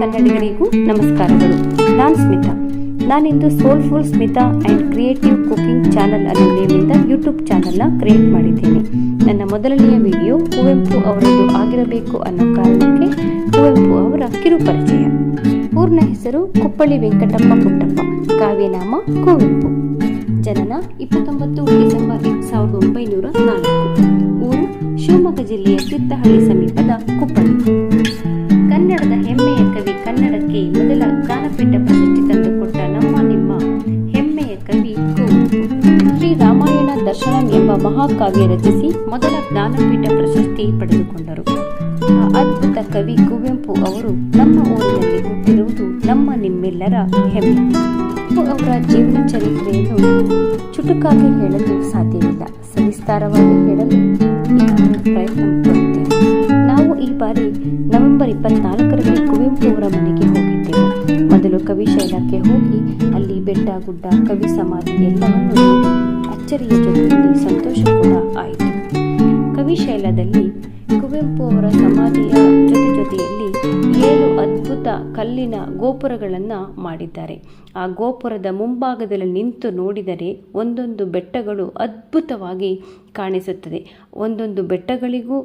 ಕನ್ನಡಿಗರಿಗೂ ನಮಸ್ಕಾರಗಳು. ನಾನು Smita. ನಾನಿಂದು soulful Smita and creative cooking channel ಅನ್ನೋ ನೇಮಿಂದ ಯೂಟ್ಯೂಬ್ ಚಾನಲ್ನ ಕ್ರಿಯೇಟ್ ಮಾಡಿದ್ದೇನೆ. ನನ್ನ ಮೊದಲನೆಯ ವಿಡಿಯೋ ಕುವೆಂಪು ಅವರದ್ದು ಆಗಿರಬೇಕು ಅನ್ನೋ ಕಾರಣಕ್ಕೆ ಕುವೆಂಪು ಅವರ ಕಿರುಪರಿಚಯ. ಪೂರ್ಣ ಹೆಸರು ಕುಪ್ಪಳ್ಳಿ ವೆಂಕಟಪ್ಪ ಪುಟ್ಟಪ್ಪ. ಕಾವ್ಯನಾಮ ಕುವೆಂಪು. ಜನನ ಇಪ್ಪತ್ತೊಂಬತ್ತು ಡಿಸೆಂಬರ್ ಸಾವಿರದ ಒಂಬೈನೂರ ನಾಲ್ಕು. ಊರು ಶಿವಮೊಗ್ಗ ಜಿಲ್ಲೆಯ ತೀರ್ಥಹಳ್ಳಿ ಸಮೀಪದ ಕುಪ್ಪಳ್ಳಿ. ಕನ್ನಡಕ್ಕೆ ಮೊದಲ ಜ್ಞಾನಪೀಠ ಪ್ರಶಸ್ತಿ ತಂದುಕೊಟ್ಟ ನಮ್ಮ ನಿಮ್ಮ ಹೆಮ್ಮೆಯ ಕವಿ ಶ್ರೀ ರಾಮಾಯಣ ದರ್ಶನಂ ಎಂಬ ಮಹಾಕಾವ್ಯ ರಚಿಸಿ ಮೊದಲ ಜ್ಞಾನಪೀಠ ಪ್ರಶಸ್ತಿ ಪಡೆದುಕೊಂಡರು. ಅದ್ಭುತ ಕವಿ ಕುವೆಂಪು ಅವರು ನಮ್ಮ ಊರಿನಲ್ಲಿ ಹುಟ್ಟಿರುವುದು ನಮ್ಮ ನಿಮ್ಮೆಲ್ಲರ ಹೆಮ್ಮೆ. ಅವರ ಜೀವನ ಚರಿತ್ರೆಯನ್ನು ಚುಟುಕಾಗಿ ಹೇಳಲು ಸಾಧ್ಯವಿಲ್ಲ. ಸವಿಸ್ತಾರವಾಗಿ ಹೇಳಲು ಪ್ರಯತ್ನ ಬಾರಿ ನವೆಂಬರ್ ಇಪ್ಪತ್ನಾಲ್ಕರಲ್ಲಿ ಕುವೆಂಪು ಅವರ ಮನೆಗೆ ಹೋಗಿದ್ದೆವು. ಮೊದಲು ಕವಿಶೈಲಕ್ಕೆ ಹೋಗಿ ಅಲ್ಲಿ ಬೆಟ್ಟ, ಗುಡ್ಡ, ಕವಿ ಸಮಾಧಿ ಎಲ್ಲವನ್ನು ಅಚ್ಚರಿಯ ಜೊತೆಯಲ್ಲಿ ಸಂತೋಷ ಕೂಡ ಆಯಿತು. ಕವಿಶೈಲದಲ್ಲಿ ಕುವೆಂಪು ಅವರ ಸಮಾಧಿಯ ಜೊತೆ ಜೊತೆಯಲ್ಲಿ ಏಳು ಅದ್ಭುತ ಕಲ್ಲಿನ ಗೋಪುರಗಳನ್ನು ಮಾಡಿದ್ದಾರೆ. ಆ ಗೋಪುರದ ಮುಂಭಾಗದಲ್ಲಿ ನಿಂತು ನೋಡಿದರೆ ಒಂದೊಂದು ಬೆಟ್ಟಗಳು ಅದ್ಭುತವಾಗಿ ಕಾಣಿಸುತ್ತದೆ. ಒಂದೊಂದು ಬೆಟ್ಟಗಳಿಗೂ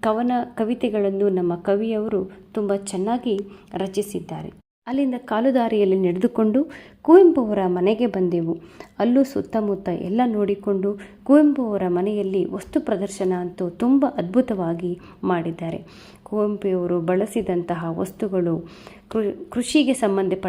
ಕವನ ಕವಿತೆಗಳನ್ನು ನಮ್ಮ ಕವಿಯವರು ತುಂಬ ಚೆನ್ನಾಗಿ ರಚಿಸಿದ್ದಾರೆ. ಅಲ್ಲಿಂದ ಕಾಲುದಾರಿಯಲ್ಲಿ ನಡೆದುಕೊಂಡು ಕುವೆಂಪು ಅವರ ಮನೆಗೆ ಬಂದೆವು. ಅಲ್ಲೂ ಸುತ್ತಮುತ್ತ ಎಲ್ಲ ನೋಡಿಕೊಂಡು ಕುವೆಂಪು ಅವರ ಮನೆಯಲ್ಲಿ ವಸ್ತು ಪ್ರದರ್ಶನ ಅಂತೂ ತುಂಬ ಅದ್ಭುತವಾಗಿ ಮಾಡಿದ್ದಾರೆ. ಕುವೆಂಪು ಅವರು ಬಳಸಿದಂತಹ ವಸ್ತುಗಳು ಕೃಷಿಗೆ ಸಂಬಂಧಪಟ್ಟ